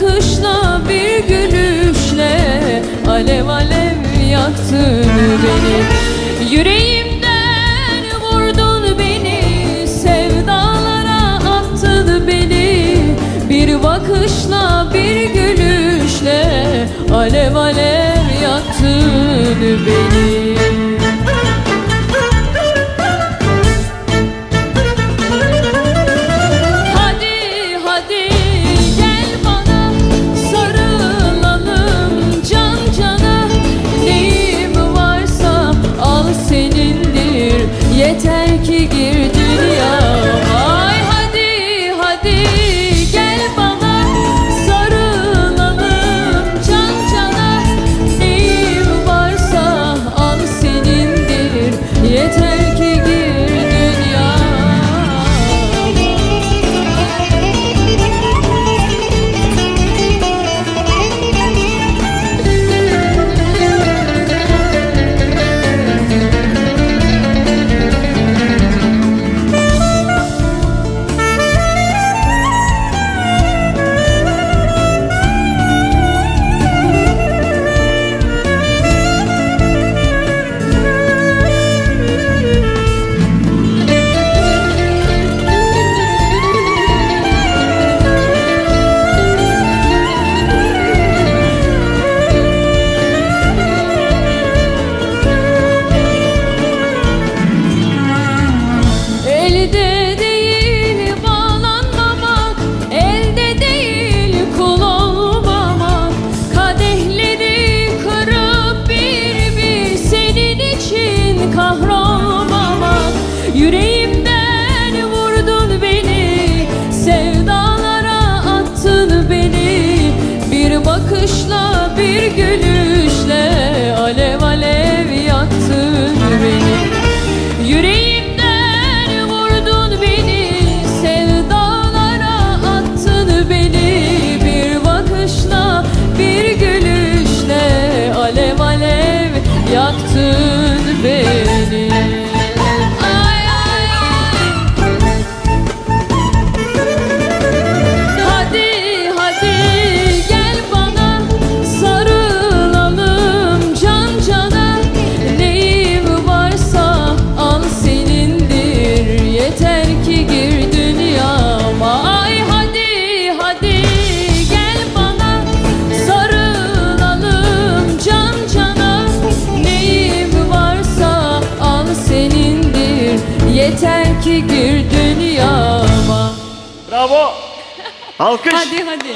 bakışla bir gülüşle Alev alev yaktın beni. Yüreğimden vurdun beni Sevdalara attın beni. Bir bakışla bir gülüşle Alev alev yaktın beni bakışla bir gülüşle alev alev yaktın beni. Yüreğimden vurdun beni, sevdalara attın beni. Bir bakışla, bir gülüşle alev alev yaktın 好，好，开始。